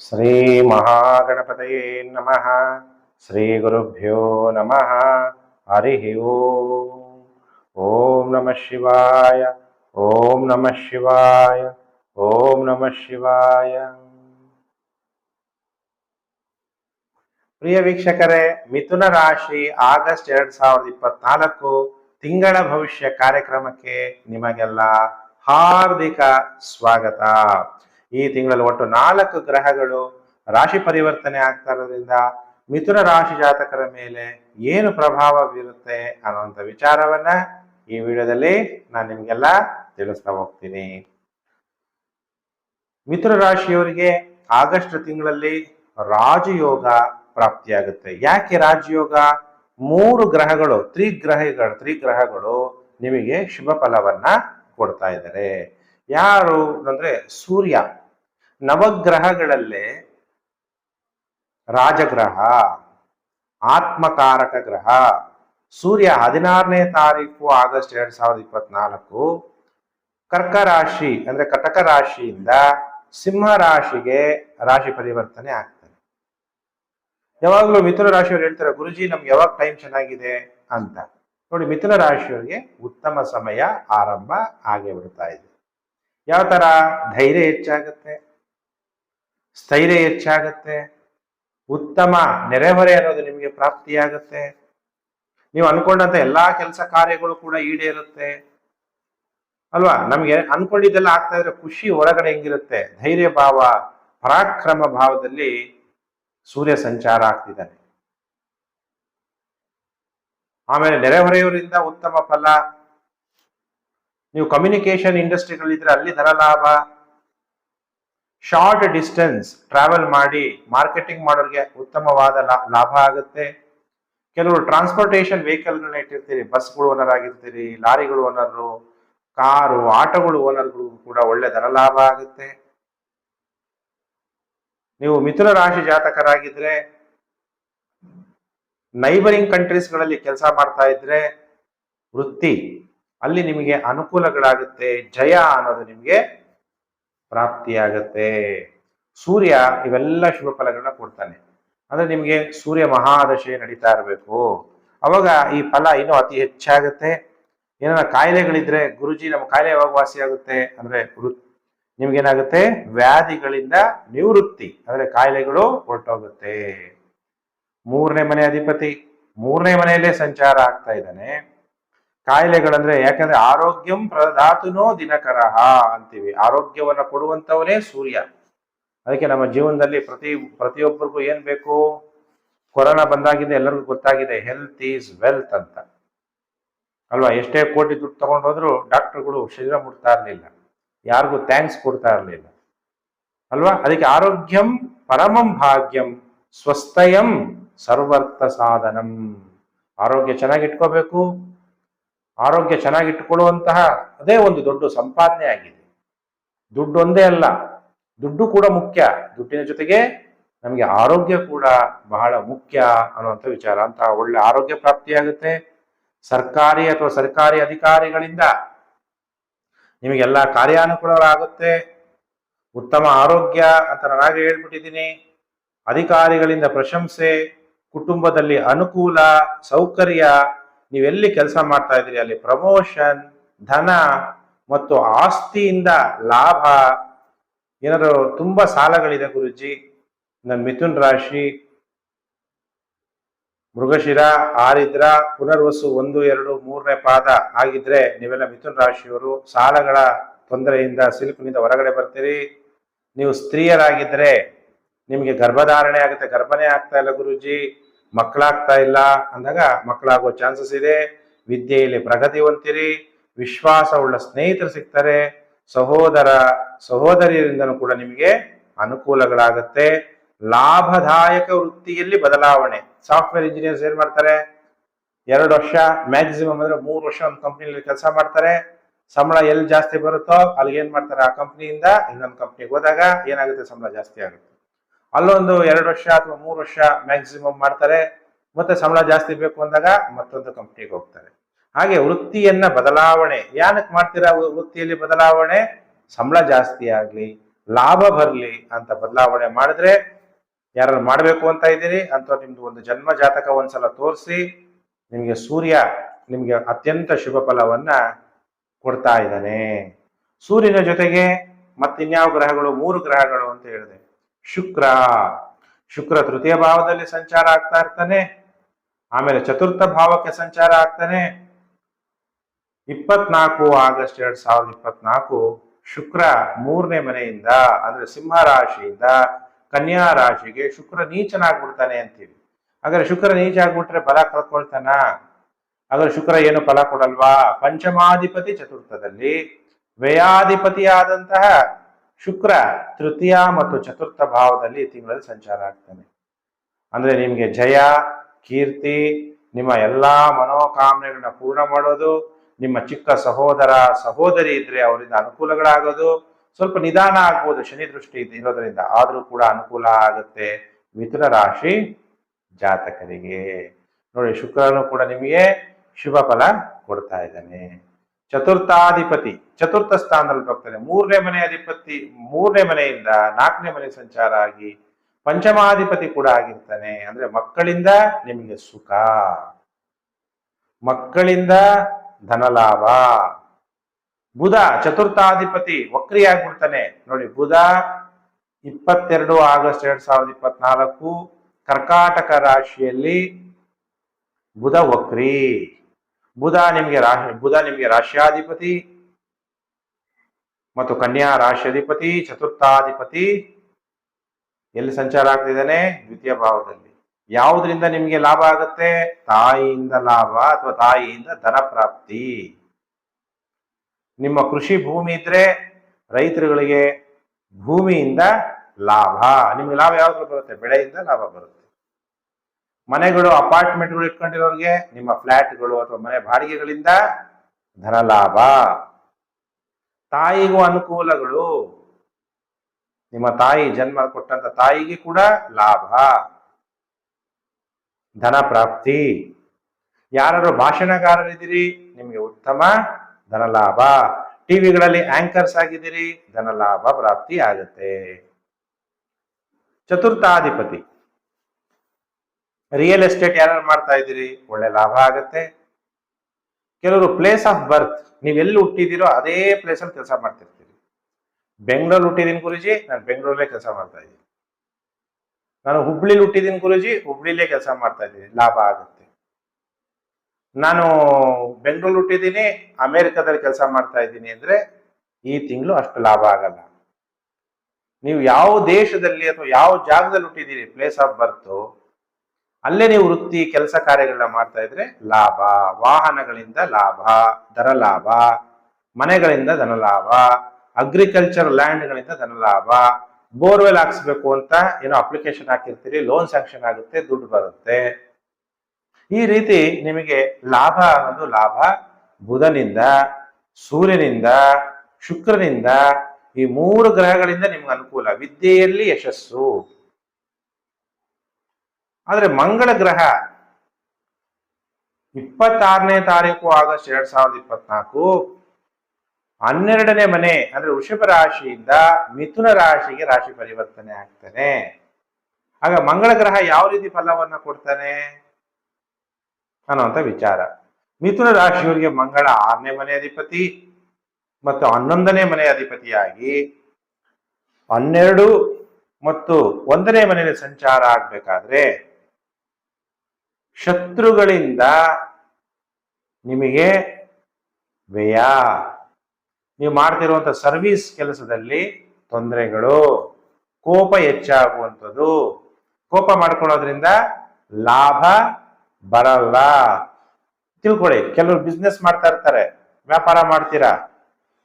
ಶ್ರೀ ಮಹಾಗಣಪತಯೇ ನಮಃ. ಶ್ರೀ ಗುರುಭ್ಯೋ ನಮಃ. ಹರಿ ಓಂ ನಮಃ ಶಿವಾಯ. ಓಂ ನಮಃ ಶಿವಾಯ. ಓಂ ನಮಃ ಶಿವಾಯ. ಪ್ರಿಯ ವೀಕ್ಷಕರೇ, ಮಿಥುನ ರಾಶಿ ಆಗಸ್ಟ್ ಎರಡ್ ಸಾವಿರದ ಇಪ್ಪತ್ನಾಲ್ಕು ತಿಂಗಳ ಭವಿಷ್ಯ ಕಾರ್ಯಕ್ರಮಕ್ಕೆ ನಿಮಗೆಲ್ಲ ಹಾರ್ದಿಕ ಸ್ವಾಗತ. ಈ ತಿಂಗಳಲ್ಲಿ ಒಟ್ಟು ನಾಲ್ಕು ಗ್ರಹಗಳು ರಾಶಿ ಪರಿವರ್ತನೆ ಆಗ್ತಾ ಇರೋದ್ರಿಂದ ಮಿಥುನ ರಾಶಿ ಜಾತಕರ ಮೇಲೆ ಏನು ಪ್ರಭಾವ ಬೀರುತ್ತೆ ಅನ್ನುವಂಥ ವಿಚಾರವನ್ನ ಈ ವಿಡಿಯೋದಲ್ಲಿ ನಾನು ನಿಮಗೆಲ್ಲ ತಿಳಿಸ್ತಾ ಹೋಗ್ತೀನಿ. ಮಿಥುನ ರಾಶಿಯವರಿಗೆ ಆಗಸ್ಟ್ ತಿಂಗಳಲ್ಲಿ ರಾಜಯೋಗ ಪ್ರಾಪ್ತಿಯಾಗುತ್ತೆ. ಯಾಕೆ ರಾಜಯೋಗ? ಮೂರು ಗ್ರಹಗಳು, ತ್ರಿಗ್ರಹಗಳು ತ್ರಿಗ್ರಹಗಳು ನಿಮಗೆ ಶುಭ ಫಲವನ್ನ ಕೊಡ್ತಾ ಇದ್ದಾರೆ. ಯಾರು ಅಂದ್ರೆ ಸೂರ್ಯ. ನವಗ್ರಹಗಳಲ್ಲೇ ರಾಜಗ್ರಹ, ಆತ್ಮಕಾರಕ ಗ್ರಹ. ಸೂರ್ಯ ಹದಿನಾರನೇ ತಾರೀಕು ಆಗಸ್ಟ್ ಎರಡ್ ಸಾವಿರದ ಇಪ್ಪತ್ನಾಲ್ಕು. ಕರ್ಕ ರಾಶಿ ಅಂದ್ರೆ ಕಟಕ ರಾಶಿಯಿಂದ ಸಿಂಹ ರಾಶಿಗೆ ರಾಶಿ ಪರಿವರ್ತನೆ ಆಗ್ತದೆ. ಯಾವಾಗಲೂ ಮಿಥುನ ರಾಶಿಯವರು ಹೇಳ್ತಾರೆ, ಗುರುಜಿ, ನಮ್ಗೆ ಯಾವಾಗ ಟೈಮ್ ಚೆನ್ನಾಗಿದೆ? ಅಂತ. ನೋಡಿ, ಮಿಥುನ ರಾಶಿಯವರಿಗೆ ಉತ್ತಮ ಸಮಯ ಆರಂಭ ಆಗೇ ಬಿಡ್ತಾ ಇದೆ. ಯಾವ ತರ ಧೈರ್ಯ ಹೆಚ್ಚಾಗುತ್ತೆ. ಸ್ಥೈರ್ಯ ಹೆಚ್ಚಾಗತ್ತೆ. ಉತ್ತಮ ನೆರೆಹೊರೆ ಅನ್ನೋದು ನಿಮಗೆ ಪ್ರಾಪ್ತಿಯಾಗುತ್ತೆ. ನೀವು ಅನ್ಕೊಂಡಂತ ಎಲ್ಲಾ ಕೆಲಸ ಕಾರ್ಯಗಳು ಕೂಡ ಈಡೇರುತ್ತೆ. ಅಲ್ವಾ? ನಮ್ಗೆ ಅನ್ಕೊಂಡಿದ್ದೆಲ್ಲ ಆಗ್ತಾ ಇದ್ರೆ ಖುಷಿ ಹೊರಗಡೆ ಹೆಂಗಿರುತ್ತೆ? ಧೈರ್ಯ ಭಾವ, ಪರಾಕ್ರಮ ಭಾವದಲ್ಲಿ ಸೂರ್ಯ ಸಂಚಾರ ಆಗ್ತಿದ್ದಾನೆ. ಆಮೇಲೆ ನೆರೆಹೊರೆಯವರಿಂದ ಉತ್ತಮ ಫಲ. ನೀವು ಕಮ್ಯುನಿಕೇಶನ್ ಇಂಡಸ್ಟ್ರಿಗಳಿದ್ರೆ ಅಲ್ಲಿ ಧನ ಲಾಭ ಶಾರ್ಟ್ ಡಿಸ್ಟೆನ್ಸ್ ಟ್ರಾವೆಲ್ ಮಾಡಿ ಮಾರ್ಕೆಟಿಂಗ್ ಮಾಡೋರಿಗೆ ಉತ್ತಮವಾದ ಲಾಭ ಆಗುತ್ತೆ. ಕೆಲವರು ಟ್ರಾನ್ಸ್ಪೋರ್ಟೇಷನ್ ವೆಹಿಕಲ್ಗಳನ್ನ ಇಟ್ಟಿರ್ತೀರಿ ಬಸ್ಗಳು ಓನರ್ ಆಗಿರ್ತೀರಿ, ಲಾರಿಗಳು ಓನರು ಕಾರು, ಆಟೋಗಳು ಓನರ್ಗಳು ಕೂಡ ಒಳ್ಳೆ ಧನ ಲಾಭ ಆಗುತ್ತೆ. ನೀವು ಮಿಥುನ ರಾಶಿ ಜಾತಕರಾಗಿದ್ರೆ ನೈಬರಿಂಗ್ ಕಂಟ್ರೀಸ್ಗಳಲ್ಲಿ ಕೆಲಸ ಮಾಡ್ತಾ ಇದ್ರೆ, ವೃತ್ತಿ ಅಲ್ಲಿ ನಿಮಗೆ ಅನುಕೂಲಗಳಾಗುತ್ತೆ, ಜಯ ಅನ್ನೋದು ನಿಮಗೆ ಪ್ರಾಪ್ತಿಯಾಗತ್ತೆ. ಸೂರ್ಯ ಇವೆಲ್ಲ ಶುಭ ಫಲಗಳನ್ನ ಕೊಡ್ತಾನೆ. ಅಂದ್ರೆ ನಿಮಗೆ ಸೂರ್ಯ ಮಹಾದಶೆ ನಡೀತಾ ಇರಬೇಕು. ಅವಾಗ ಈ ಫಲ ಇನ್ನೂ ಅತಿ ಹೆಚ್ಚಾಗುತ್ತೆ. ಏನಾರ ಕಾಯಿಲೆಗಳಿದ್ರೆ ಗುರುಜಿ ನಮ್ಮ ಕಾಯಿಲೆ ಯಾವಾಗ ವಾಸಿ ಆಗುತ್ತೆ? ಅಂದ್ರೆ ನಿಮ್ಗೇನಾಗುತ್ತೆ? ವ್ಯಾಧಿಗಳಿಂದ ನಿವೃತ್ತಿ. ಅಂದ್ರೆ ಕಾಯಿಲೆಗಳು ಹೊರಟೋಗುತ್ತೆ. ಮೂರನೇ ಮನೆ ಅಧಿಪತಿ. ಮೂರನೇ ಮನೆಯಲ್ಲೇ ಸಂಚಾರ ಆಗ್ತಾ ಇದ್ದಾನೆ. ಕಾಯಿಲೆಗಳಂದ್ರೆ ಯಾಕಂದ್ರೆ ಆರೋಗ್ಯಂ ಪ್ರದಾತುನೋ ದಿನಕರಹ ಅಂತೀವಿ. ಆರೋಗ್ಯವನ್ನ ಕೊಡುವಂತವನೇ ಸೂರ್ಯ. ಅದಕ್ಕೆ ನಮ್ಮ ಜೀವನದಲ್ಲಿ ಪ್ರತಿ, ಪ್ರತಿಯೊಬ್ಬರಿಗೂ ಏನ್ ಬೇಕು? ಕೊರೋನಾ ಬಂದಾಗಿದೆ ಎಲ್ಲರಿಗೂ ಗೊತ್ತಾಗಿದೆ ಹೆಲ್ತ್ ಈಸ್ ವೆಲ್ತ್ ಅಂತ. ಅಲ್ವಾ? ಎಷ್ಟೇ ಕೋಟಿ ದುಡ್ಡು ತಗೊಂಡು ಹೋದ್ರು ಡಾಕ್ಟರ್ಗಳು ಶರೀರ ಮುಟ್ತಾ ಇರಲಿಲ್ಲ. ಯಾರಿಗೂ ಥ್ಯಾಂಕ್ಸ್ ಕೊಡ್ತಾ ಇರಲಿಲ್ಲ. ಅಲ್ವಾ? ಅದಕ್ಕೆ ಆರೋಗ್ಯಂ ಪರಮಂ ಭಾಗ್ಯಂ ಸ್ವಸ್ಥಯಂ ಸರ್ವರ್ಥ ಸಾಧನಂ. ಆರೋಗ್ಯ ಚೆನ್ನಾಗಿ ಇಟ್ಕೋಬೇಕು ಆರೋಗ್ಯ ಚೆನ್ನಾಗಿಟ್ಟುಕೊಳ್ಳುವಂತಹ ಅದೇ ಒಂದು ದೊಡ್ಡ ಸಂಪಾದನೆ ಆಗಿದೆ. ದುಡ್ಡು ಒಂದೇ ಅಲ್ಲ, ದುಡ್ಡು ಕೂಡ ಮುಖ್ಯ. ದುಡ್ಡಿನ ಜೊತೆಗೆ ನಮಗೆ ಆರೋಗ್ಯ ಕೂಡ ಬಹಳ ಮುಖ್ಯ ಅನ್ನುವಂಥ ವಿಚಾರ. ಅಂತ ಒಳ್ಳೆ ಆರೋಗ್ಯ ಪ್ರಾಪ್ತಿಯಾಗುತ್ತೆ. ಸರ್ಕಾರಿ ಅಥವಾ ಸರ್ಕಾರಿ ಅಧಿಕಾರಿಗಳಿಂದ ನಿಮಗೆಲ್ಲ ಕಾರ್ಯಾನುಕೂಲಗಳಾಗುತ್ತೆ. ಉತ್ತಮ ಆರೋಗ್ಯ ಅಂತ ನಾನಾಗೆ ಹೇಳ್ಬಿಟ್ಟಿದ್ದೀನಿ. ಅಧಿಕಾರಿಗಳಿಂದ ಪ್ರಶಂಸೆ, ಕುಟುಂಬದಲ್ಲಿ ಅನುಕೂಲ, ಸೌಕರ್ಯ ನೀವೆಲ್ಲಿ ಕೆಲಸ ಮಾಡ್ತಾ ಇದ್ದೀರಿ? ಅಲ್ಲಿ ಪ್ರಮೋಷನ್ ಧನ ಮತ್ತು ಆಸ್ತಿಯಿಂದ ಲಾಭ. ಏನಾದ್ರು ತುಂಬಾ ಸಾಲಗಳಿದೆ ಗುರುಜಿ? ನನ್ನ ಮಿಥುನ್ ರಾಶಿ. ಮೃಗಶಿರ, ಆರಿದ್ರ, ಪುನರ್ವಸು ಒಂದು, ಎರಡು, ಮೂರನೇ ಪಾದ ಆಗಿದ್ರೆ ನೀವೆಲ್ಲ ಮಿಥುನ್ ರಾಶಿಯವರು ಸಾಲಗಳ ತೊಂದರೆಯಿಂದ ಸಿಲುಕಿನಿಂದ ಹೊರಗಡೆ ಬರ್ತೀರಿ. ನೀವು ಸ್ತ್ರೀಯರಾಗಿದ್ರೆ ನಿಮಗೆ ಗರ್ಭಧಾರಣೆ ಆಗುತ್ತೆ. ಗರ್ಭನೇ ಆಗ್ತಾ ಇಲ್ಲ ಗುರುಜಿ. ಮಕ್ಕಳಾಗ್ತಾ ಇಲ್ಲ ಅಂದಾಗ ಮಕ್ಕಳಾಗೋ ಚಾನ್ಸಸ್ ಇದೆ. ವಿದ್ಯೆಯಲ್ಲಿ ಪ್ರಗತಿ ಹೊಂದಿರಿ ವಿಶ್ವಾಸವುಳ್ಳ ಸ್ನೇಹಿತರು ಸಿಗ್ತಾರೆ, ಸಹೋದರ, ಸಹೋದರಿಯರಿಂದನೂ ಕೂಡ ನಿಮಗೆ ಅನುಕೂಲಗಳಾಗುತ್ತೆ. ಲಾಭದಾಯಕ ವೃತ್ತಿಯಲ್ಲಿ ಬದಲಾವಣೆ. ಸಾಫ್ಟ್ವೇರ್ ಇಂಜಿನಿಯರ್ಸ್ ಏನ್ ಮಾಡ್ತಾರೆ? ಎರಡು ವರ್ಷ, ಮ್ಯಾಕ್ಸಿಮಮ್ ಅಂದ್ರೆ ಮೂರು ವರ್ಷ ಒಂದು ಕಂಪ್ನಿಯಲ್ಲಿ ಕೆಲಸ ಮಾಡ್ತಾರೆ. ಸಂಬಳ ಎಲ್ಲಿ ಜಾಸ್ತಿ ಬರುತ್ತೋ ಅಲ್ಲಿಗೆ ಏನ್ ಮಾಡ್ತಾರೆ ಆ ಕಂಪ್ನಿಯಿಂದ ಇನ್ನೊಂದು ಕಂಪ್ನಿಗೆ ಹೋದಾಗ ಏನಾಗುತ್ತೆ? ಸಂಬಳ ಜಾಸ್ತಿ ಆಗುತ್ತೆ. ಅಲ್ಲೊಂದು ಎರಡು ವರ್ಷ ಅಥವಾ ಮೂರು ವರ್ಷ ಮ್ಯಾಕ್ಸಿಮಮ್ ಮಾಡ್ತಾರೆ. ಮತ್ತೆ ಸಂಬಳ ಜಾಸ್ತಿ ಬೇಕು ಅಂದಾಗ ಮತ್ತೊಂದು ಕಂಪ್ನಿಗೆ ಹೋಗ್ತಾರೆ. ಹಾಗೆ ವೃತ್ತಿಯನ್ನ ಬದಲಾವಣೆ ಯಾನಕ್ಕೆ ಮಾಡ್ತೀರಾ ವೃತ್ತಿಯಲ್ಲಿ ಬದಲಾವಣೆ? ಸಂಬಳ ಜಾಸ್ತಿ ಆಗ್ಲಿ, ಲಾಭ ಬರಲಿ ಅಂತ ಬದಲಾವಣೆ ಮಾಡಿದ್ರೆ ಯಾರು ಮಾಡಬೇಕು ಅಂತ ಇದ್ದೀರಿ? ಅಂತ ನಿಮ್ದು ಒಂದು ಜನ್ಮ ಜಾತಕ ಒಂದ್ಸಲ ತೋರಿಸಿ, ನಿಮಗೆ ಸೂರ್ಯ ನಿಮಗೆ ಅತ್ಯಂತ ಶುಭ ಫಲವನ್ನ ಕೊಡ್ತಾ ಇದ್ದಾನೆ. ಸೂರ್ಯನ ಜೊತೆಗೆ ಮತ್ತಿನ್ಯಾವ ಗ್ರಹಗಳು? ಮೂರು ಗ್ರಹಗಳು ಅಂತ ಹೇಳಿದೆ. ಶುಕ್ರ. ಶುಕ್ರ ತೃತೀಯ ಭಾವದಲ್ಲಿ ಸಂಚಾರ ಆಗ್ತಾ ಇರ್ತಾನೆ. ಆಮೇಲೆ ಚತುರ್ಥ ಭಾವಕ್ಕೆ ಸಂಚಾರ ಆಗ್ತಾನೆ. ಇಪ್ಪತ್ನಾಲ್ಕು ಆಗಸ್ಟ್ ಎರಡ್ ಸಾವಿರದ ಇಪ್ಪತ್ನಾಲ್ಕು ಶುಕ್ರ ಮೂರನೇ ಮನೆಯಿಂದ ಅಂದ್ರೆ ಸಿಂಹ ರಾಶಿಯಿಂದ ಕನ್ಯಾ ರಾಶಿಗೆ ಶುಕ್ರ ನೀಚನಾಗ್ಬಿಡ್ತಾನೆ ಅಂತೀವಿ. ಹಾಗಾದ್ರೆ ಶುಕ್ರ ನೀಚ ಆಗ್ಬಿಟ್ರೆ ಫಲ ಕಳ್ಕೊಳ್ತಾನ? ಹಾಗಾದ್ರೆ ಶುಕ್ರ ಏನು ಫಲ ಕೊಡಲ್ವಾ? ಪಂಚಮಾಧಿಪತಿ ಚತುರ್ಥದಲ್ಲಿ ವ್ಯಯಾಧಿಪತಿಯಾದಂತಹ ಶುಕ್ರ ತೃತೀಯ ಮತ್ತು ಚತುರ್ಥ ಭಾವದಲ್ಲಿ ಈ ತಿಂಗಳಲ್ಲಿ ಸಂಚಾರ ಆಗ್ತಾನೆ. ಅಂದ್ರೆ ನಿಮ್ಗೆ ಜಯ, ಕೀರ್ತಿ, ನಿಮ್ಮ ಎಲ್ಲಾ ಮನೋಕಾಮನೆಗಳನ್ನ ಪೂರ್ಣ ಮಾಡೋದು, ನಿಮ್ಮ ಚಿಕ್ಕ ಸಹೋದರ, ಸಹೋದರಿ ಇದ್ರೆ ಅವರಿಂದ ಅನುಕೂಲಗಳಾಗೋದು, ಸ್ವಲ್ಪ ನಿಧಾನ ಆಗ್ಬೋದು, ಶನಿ ದೃಷ್ಟಿ ಇರೋದರಿಂದ. ಆದ್ರೂ ಕೂಡ ಅನುಕೂಲ ಆಗುತ್ತೆ ಮಿಥುನ ರಾಶಿ ಜಾತಕರಿಗೆ. ನೋಡಿ ಶುಕ್ರನು ಕೂಡ ನಿಮಗೆ ಶುಭ ಫಲ ಕೊಡ್ತಾ ಇದ್ದಾನೆ. ಚತುರ್ಥಾಧಿಪತಿ, ಚತುರ್ಥ ಸ್ಥಾನದಲ್ಲಿ ಹೋಗ್ತಾನೆ ಮೂರನೇ ಮನೆ ಅಧಿಪತಿ, ಮೂರನೇ ಮನೆಯಿಂದ ನಾಲ್ಕನೇ ಮನೆ ಸಂಚಾರ ಆಗಿ ಪಂಚಮಾಧಿಪತಿ ಕೂಡ ಆಗಿರ್ತಾನೆ. ಅಂದ್ರೆ ಮಕ್ಕಳಿಂದ ನಿಮಗೆ ಸುಖ. ಮಕ್ಕಳಿಂದ ಧನಲಾಭ. ಬುಧ ಚತುರ್ಥಾಧಿಪತಿ ವಕ್ರಿ ಆಗ್ಬಿಡ್ತಾನೆ ನೋಡಿ, ಬುಧ ಇಪ್ಪತ್ತೆರಡು ಆಗಸ್ಟ್ ಎರಡ್ ಸಾವಿರದ ಇಪ್ಪತ್ನಾಲ್ಕು ಕರ್ಕಾಟಕ ರಾಶಿಯಲ್ಲಿ ಬುಧ ವಕ್ರಿ. ಬುಧ ನಿಮಗೆ ರಾಶಿ, ಬುಧ ನಿಮಗೆ ರಾಶ್ಯಾಧಿಪತಿ ಮತ್ತು ಕನ್ಯಾ ರಾಶ್ಯಾಧಿಪತಿ, ಚತುರ್ಥಾಧಿಪತಿ. ಎಲ್ಲಿ ಸಂಚಾರ ಆಗ್ತಿದ್ದಾನೆ ದ್ವಿತೀಯ ಭಾವದಲ್ಲಿ. ಯಾವುದರಿಂದ ನಿಮಗೆ ಲಾಭ ಆಗುತ್ತೆ? ತಾಯಿಯಿಂದ ಲಾಭ ಅಥವಾ ತಾಯಿಯಿಂದ ಧನ ಪ್ರಾಪ್ತಿ. ನಿಮ್ಮ ಕೃಷಿ ಭೂಮಿ ಇದ್ರೆ ರೈತರುಗಳಿಗೆ ಭೂಮಿಯಿಂದ ಲಾಭ. ನಿಮ್ಗೆ ಲಾಭ ಯಾವ್ದು ಬರುತ್ತೆ? ಬೆಳೆಯಿಂದ ಲಾಭ ಬರುತ್ತೆ. ಮನೆಗಳು, ಅಪಾರ್ಟ್ಮೆಂಟ್ಗಳು ಇಟ್ಕೊಂಡಿರೋರಿಗೆ ನಿಮ್ಮ ಫ್ಲಾಟ್ಗಳು ಅಥವಾ ಮನೆ ಬಾಡಿಗೆಗಳಿಂದ ಧನ ಲಾಭ. ತಾಯಿಗೂ ಅನುಕೂಲಗಳು. ನಿಮ್ಮ ತಾಯಿ ಜನ್ಮ ಕೊಟ್ಟಂತ ತಾಯಿಗೆ ಕೂಡ ಲಾಭ. ಧನ ಪ್ರಾಪ್ತಿ. ಯಾರು ಭಾಷಣಗಾರರಿದ್ದೀರಿ, ನಿಮಗೆ ಉತ್ತಮ ಧನ ಲಾಭ. ಟಿವಿಗಳಲ್ಲಿ ಆಂಕರ್ಸ್ ಆಗಿದ್ದೀರಿ, ಧನ ಲಾಭ ಪ್ರಾಪ್ತಿ ಆಗುತ್ತೆ. ಚತುರ್ಥಾಧಿಪತಿ. ರಿಯಲ್ ಎಸ್ಟೇಟ್ ಯಾರು ಮಾಡ್ತಾ ಇದ್ದೀರಿ? ಒಳ್ಳೆ ಲಾಭ ಆಗುತ್ತೆ. ಕೆಲವರು ಪ್ಲೇಸ್ ಆಫ್ ಬರ್ತ್ ನೀವೆಲ್ಲಿ ಹುಟ್ಟಿದ್ದೀರೋ ಅದೇ ಪ್ಲೇಸ್ ಅಲ್ಲಿ ಕೆಲಸ ಮಾಡ್ತಿರ್ತೀರಿ. ಬೆಂಗಳೂರು ಹುಟ್ಟಿದ್ದೀನಿ ಗುರುಜಿ, ನಾನು ಬೆಂಗಳೂರಲ್ಲೇ ಕೆಲಸ ಮಾಡ್ತಾ ಇದ್ದೀನಿ. ನಾನು ಹುಬ್ಳಿಲಿ ಹುಟ್ಟಿದ್ದೀನಿ ಗುರುಜಿ, ಹುಬ್ಳಿಲೇ ಕೆಲಸ ಮಾಡ್ತಾ ಇದ್ದೀನಿ. ಲಾಭ ಆಗುತ್ತೆ. ನಾನು ಬೆಂಗಳೂರು ಹುಟ್ಟಿದ್ದೀನಿ, ಅಮೇರಿಕಾದಲ್ಲಿ ಕೆಲಸ ಮಾಡ್ತಾ ಇದ್ದೀನಿ ಅಂದರೆ ಈ ತಿಂಗಳು ಅಷ್ಟು ಲಾಭ ಆಗಲ್ಲ. ನೀವು ಯಾವ ದೇಶದಲ್ಲಿ ಅಥವಾ ಯಾವ ಜಾಗದಲ್ಲಿ ಹುಟ್ಟಿದ್ದೀರಿ? ಪ್ಲೇಸ್ ಆಫ್ ಬರ್ತ್ ಅಲ್ಲೇ ನೀವು ವೃತ್ತಿ ಕೆಲಸ ಕಾರ್ಯಗಳನ್ನ ಮಾಡ್ತಾ ಇದ್ರೆ ಲಾಭ, ವಾಹನಗಳಿಂದ ಲಾಭ, ದರ ಲಾಭ, ಮನೆಗಳಿಂದ ಧನ ಲಾಭ ಅಗ್ರಿಕಲ್ಚರ್ ಲ್ಯಾಂಡ್ಗಳಿಂದ ಧನ ಲಾಭ ಬೋರ್ವೆಲ್ ಹಾಕ್ಸ್ಬೇಕು ಅಂತ ಏನೋ ಅಪ್ಲಿಕೇಶನ್ ಹಾಕಿರ್ತೀರಿ ಲೋನ್ ಸ್ಯಾಂಕ್ಷನ್ ಆಗುತ್ತೆ, ದುಡ್ಡು ಬರುತ್ತೆ. ಈ ರೀತಿ ನಿಮಗೆ ಲಾಭ ಅನ್ನೋದು ಲಾಭ, ಬುಧನಿಂದ, ಸೂರ್ಯನಿಂದ, ಶುಕ್ರನಿಂದ ಈ ಮೂರು ಗ್ರಹಗಳಿಂದ ನಿಮ್ಗೆ ಅನುಕೂಲ, ವಿದ್ಯೆಯಲ್ಲಿ ಯಶಸ್ಸು. ಆದ್ರೆ ಮಂಗಳ ಗ್ರಹ ಇಪ್ಪತ್ತಾರನೇ ತಾರೀಕು ಆಗಸ್ಟ್ ಎರಡ್ ಸಾವಿರದ ಇಪ್ಪತ್ನಾಲ್ಕು, ಹನ್ನೆರಡನೇ ಮನೆ, ಅಂದ್ರೆ ವೃಷಭ ರಾಶಿಯಿಂದ ಮಿಥುನ ರಾಶಿಗೆ ರಾಶಿ ಪರಿವರ್ತನೆ ಆಗ್ತಾನೆ. ಆಗ ಮಂಗಳ ಗ್ರಹ ಯಾವ ರೀತಿ ಫಲವನ್ನ ಕೊಡ್ತಾನೆ ಅನ್ನುವಂಥ ವಿಚಾರ. ಮಿಥುನ ರಾಶಿಯವರಿಗೆ ಮಂಗಳ ಆರನೇ ಮನೆ ಅಧಿಪತಿ ಮತ್ತು ಹನ್ನೊಂದನೇ ಮನೆ ಅಧಿಪತಿಯಾಗಿ ಹನ್ನೆರಡು ಮತ್ತು ಒಂದನೇ ಮನೆಯಲ್ಲಿ ಸಂಚಾರ ಆಗ್ಬೇಕಾದ್ರೆ ಶತ್ರುಗಳಿಂದ ನಿಮಗೆ ವ್ಯಯ. ನೀವು ಮಾಡ್ತಿರುವಂತ ಸರ್ವಿಸ್ ಕೆಲಸದಲ್ಲಿ ತೊಂದರೆಗಳು, ಕೋಪ ಹೆಚ್ಚಾಗುವಂಥದ್ದು. ಕೋಪ ಮಾಡ್ಕೊಳ್ಳೋದ್ರಿಂದ ಲಾಭ ಬರಲ್ಲ. ತಿಳ್ಕೊಳ್ಳಿ, ಕೆಲವರು ಬಿಸ್ನೆಸ್ ಮಾಡ್ತಾ ಇರ್ತಾರೆ, ವ್ಯಾಪಾರ ಮಾಡ್ತೀರಾ?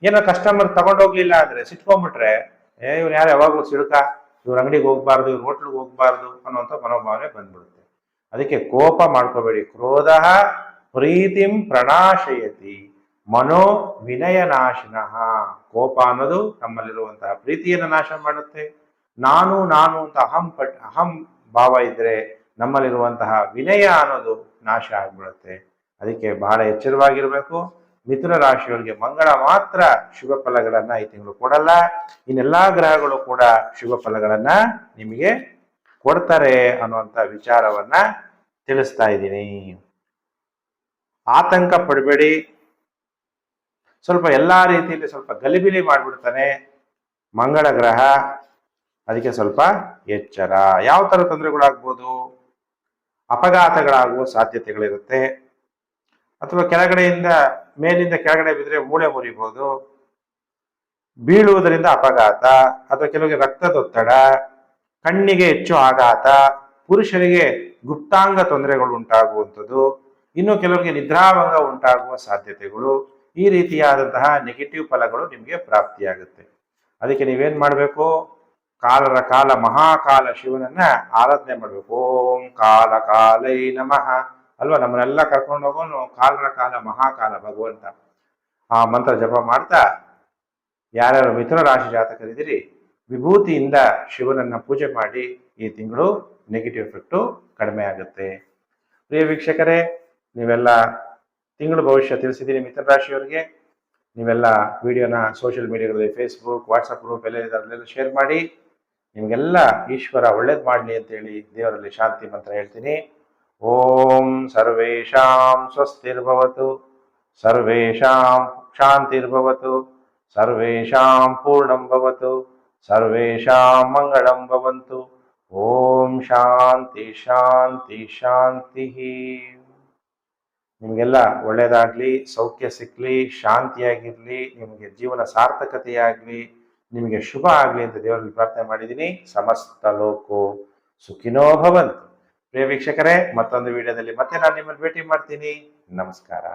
ಏನೋ ಕಸ್ಟಮರ್ ತಗೊಂಡೋಗ್ಲಿಲ್ಲ ಅಂದ್ರೆ ಸಿಟ್ಕೊಂಡ್ಬಿಟ್ರೆ ಏ ಇವ್ರು ಯಾರು ಯಾವಾಗಲೂ ಸಿಡುಕ? ಇವ್ರ ಅಂಗಡಿಗೆ ಹೋಗ್ಬಾರ್ದು, ಇವ್ರ ಹೋಟ್ಲಿಗೆ ಹೋಗ್ಬಾರ್ದು ಅನ್ನುವಂಥ ಮನೋಭಾವನೆ ಬಂದ್ಬಿಡುತ್ತೆ. ಅದಕ್ಕೆ ಕೋಪ ಮಾಡ್ಕೋಬೇಡಿ. ಕ್ರೋಧ ಪ್ರೀತಿಂ ಪ್ರಣಾಶಯತಿ ಮನೋ ವಿನಯ ನಾಶನ ಕೋಪ ಅನ್ನೋದು ನಮ್ಮಲ್ಲಿರುವಂತಹ ಪ್ರೀತಿಯನ್ನು ನಾಶ ಮಾಡುತ್ತೆ. ನಾನು ನಾನು ಅಂತ ಅಹಂ ಪಟ್, ಅಹಂ ಭಾವ ಇದ್ರೆ ನಮ್ಮಲ್ಲಿರುವಂತಹ ವಿನಯ ಅನ್ನೋದು ನಾಶ ಆಗ್ಬಿಡುತ್ತೆ. ಅದಕ್ಕೆ ಬಹಳ ಎಚ್ಚರವಾಗಿರ್ಬೇಕು. ಮಿಥುನ ರಾಶಿಯವರಿಗೆ ಮಂಗಳ ಮಾತ್ರ ಶುಭ ಫಲಗಳನ್ನ ಈ ತಿಂಗಳು ಕೊಡಲ್ಲ. ಇನ್ನೆಲ್ಲಾ ಗ್ರಹಗಳು ಕೂಡ ಶುಭ ಫಲಗಳನ್ನ ನಿಮಗೆ ಕೊಡ್ತಾರೆ ಅನ್ನುವಂತ ವಿಚಾರವನ್ನ ತಿಳಿಸ್ತಾ ಇದ್ದೀನಿ. ಆತಂಕ ಪಡಬೇಡಿ. ಸ್ವಲ್ಪ ಎಲ್ಲಾ ರೀತಿಯಲ್ಲಿ ಸ್ವಲ್ಪ ಗಲಿಬಿಲಿ ಮಾಡಿಬಿಡ್ತಾನೆ ಮಂಗಳ ಗ್ರಹ. ಅದಕ್ಕೆ ಸ್ವಲ್ಪ ಎಚ್ಚರ. ಯಾವ ಥರ ತೊಂದರೆಗಳಾಗ್ಬೋದು? ಅಪಘಾತಗಳಾಗುವ ಸಾಧ್ಯತೆಗಳಿರುತ್ತೆ. ಅಥವಾ ಕೆಳಗಡೆಯಿಂದ, ಮೇಲಿಂದ ಕೆಳಗಡೆ ಬಿದ್ದರೆ ಮೂಳೆ ಮುರಿಬಹುದು ಬೀಳುವುದರಿಂದ ಅಪಘಾತ ಅಥವಾ ಕೆಲವರಿಗೆ ರಕ್ತದೊತ್ತಡ. ಕಣ್ಣಿಗೆ ಹೆಚ್ಚು ಆಘಾತ, ಪುರುಷರಿಗೆ ಗುಪ್ತಾಂಗ ತೊಂದರೆಗಳು ಉಂಟಾಗುವಂಥದ್ದು, ಇನ್ನು ಕೆಲವರಿಗೆ ನಿದ್ರಾಭಂಗ ಉಂಟಾಗುವ ಸಾಧ್ಯತೆಗಳು, ಈ ರೀತಿಯಾದಂತಹ ನೆಗೆಟಿವ್ ಫಲಗಳು ನಿಮಗೆ ಪ್ರಾಪ್ತಿಯಾಗುತ್ತೆ. ಅದಕ್ಕೆ ನೀವೇನ್ ಮಾಡಬೇಕು? ಕಾಲರ ಕಾಲ, ಮಹಾಕಾಲ ಶಿವನನ್ನ ಆರಾಧನೆ ಮಾಡಬೇಕು. ಓಂ ಕಾಲ ಕಾಲೈ ನಮಃ. ಅಲ್ವಾ? ನಮ್ಮನ್ನೆಲ್ಲ ಕರ್ಕೊಂಡು ಹೋಗೋನು ಕಾಲರ ಕಾಲ, ಮಹಾಕಾಲ, ಭಗವಂತ. ಆ ಮಂತ್ರ ಜಪ ಮಾಡ್ತಾ ಯಾರ್ಯಾರು ಮಿಥುನ ರಾಶಿ ಜಾತಕರಿದ್ದೀರಿ ವಿಭೂತಿಯಿಂದ ಶಿವನನ್ನ ಪೂಜೆ ಮಾಡಿ ಈ ತಿಂಗಳು ನೆಗೆಟಿವ್ ಎಫೆಕ್ಟು ಕಡಿಮೆ ಆಗುತ್ತೆ. ಪ್ರಿಯ ವೀಕ್ಷಕರೇ, ನೀವೆಲ್ಲ ತಿಂಗಳು ಭವಿಷ್ಯ ತಿಳಿಸಿದ್ದೀನಿ ಮಿಥುನ ರಾಶಿಯವರಿಗೆ. ನೀವೆಲ್ಲ ವಿಡಿಯೋನ ಸೋಷಿಯಲ್ ಮೀಡಿಯಾಗಳಲ್ಲಿ ಫೇಸ್ಬುಕ್ ವಾಟ್ಸಪ್ ಗ್ರೂಪ್ ಎಲ್ಲ ಇದೆ ಅಲ್ಲೆಲ್ಲ ಶೇರ್ ಮಾಡಿ. ನಿಮಗೆಲ್ಲ ಈಶ್ವರ ಒಳ್ಳೇದು ಮಾಡಲಿ ಅಂತೇಳಿ ದೇವರಲ್ಲಿ ಶಾಂತಿ ಮಂತ್ರ ಹೇಳ್ತೀನಿ. ಓಂ ಸರ್ವೇಷಾಂ ಸ್ವಸ್ತಿರ್ಭವತು, ಸರ್ವೇಷಾಂ ಶಾಂತಿರ್ಭವತು, ಸರ್ವೇಷಾಂ ಪೂರ್ಣಂ ಭವತು. ಸರ್ವೇಷಾಂ ಮಂಗಳಂ ಭವಂತು ಓಂ ಶಾಂತಿ ಶಾಂತಿ ಶಾಂತಿ ನಿಮಗೆಲ್ಲ ಒಳ್ಳೆಯದಾಗಲಿ ಸೌಖ್ಯ ಸಿಕ್ಕಲಿ ಶಾಂತಿಯಾಗಿರಲಿ, ನಿಮಗೆ ಜೀವನ ಸಾರ್ಥಕತೆಯಾಗಲಿ, ನಿಮಗೆ ಶುಭ ಆಗಲಿ ಅಂತ ದೇವರಲ್ಲಿ ಪ್ರಾರ್ಥನೆ ಮಾಡಿದ್ದೀನಿ. ಸಮಸ್ತ ಲೋಕೋ ಸುಖಿನೋ ಭವಂತು. ಪ್ರಿಯ ವೀಕ್ಷಕರೇ, ಮತ್ತೊಂದು ವಿಡಿಯೋದಲ್ಲಿ ಮತ್ತೆ ನಾನು ನಿಮ್ಮನ್ನು ಭೇಟಿ ಮಾಡ್ತೀನಿ. ನಮಸ್ಕಾರ.